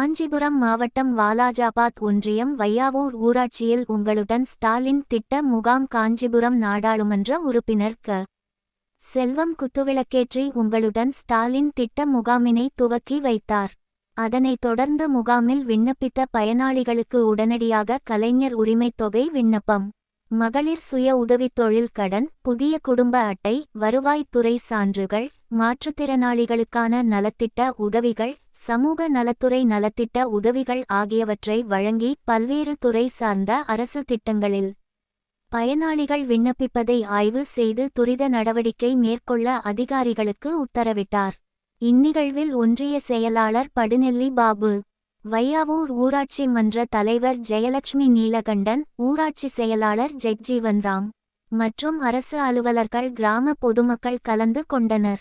காஞ்சிபுரம் மாவட்டம் வாலாஜாபாத் ஒன்றியம் வையாவூர் ஊராட்சியில் உங்களுடன் ஸ்டாலின் திட்ட முகாம் காஞ்சிபுரம் நாடாளுமன்ற உறுப்பினர் க. செல்வம் குத்துவிளக்கேற்றி உங்களுடன் ஸ்டாலின் திட்ட முகாமினை துவக்கி வைத்தார். அதனைத் தொடர்ந்து முகாமில் விண்ணப்பித்த பயனாளிகளுக்கு உடனடியாக கலைஞர் உரிமைத் தொகை விண்ணப்பம். மகளிர் சுய உதவித் தொழில் கடன் புதிய குடும்ப அட்டை வருவாய்த்துறை சான்றுகள் மாற்றுத்திறனாளிகளுக்கான நலத்திட்ட உதவிகள் சமூக நலத்துறை நலத்திட்ட உதவிகள் ஆகியவற்றை வழங்கி பல்வேறு துறை சார்ந்த அரசு திட்டங்களில் பயனாளிகள் விண்ணப்பிப்பதை ஆய்வு செய்து துரித நடவடிக்கை மேற்கொள்ள அதிகாரிகளுக்கு உத்தரவிட்டார். இந்நிகழ்வில் ஒன்றிய செயலாளர் படுநெல்லி பாபு வையாவூர் ஊராட்சி மன்ற தலைவர் ஜெயலட்சுமி நீலகண்டன் ஊராட்சி செயலாளர் ஜெக்ஜீவன் ராம் மற்றும் அரசு அலுவலர்கள் கிராம பொதுமக்கள் கலந்து கொண்டனர்.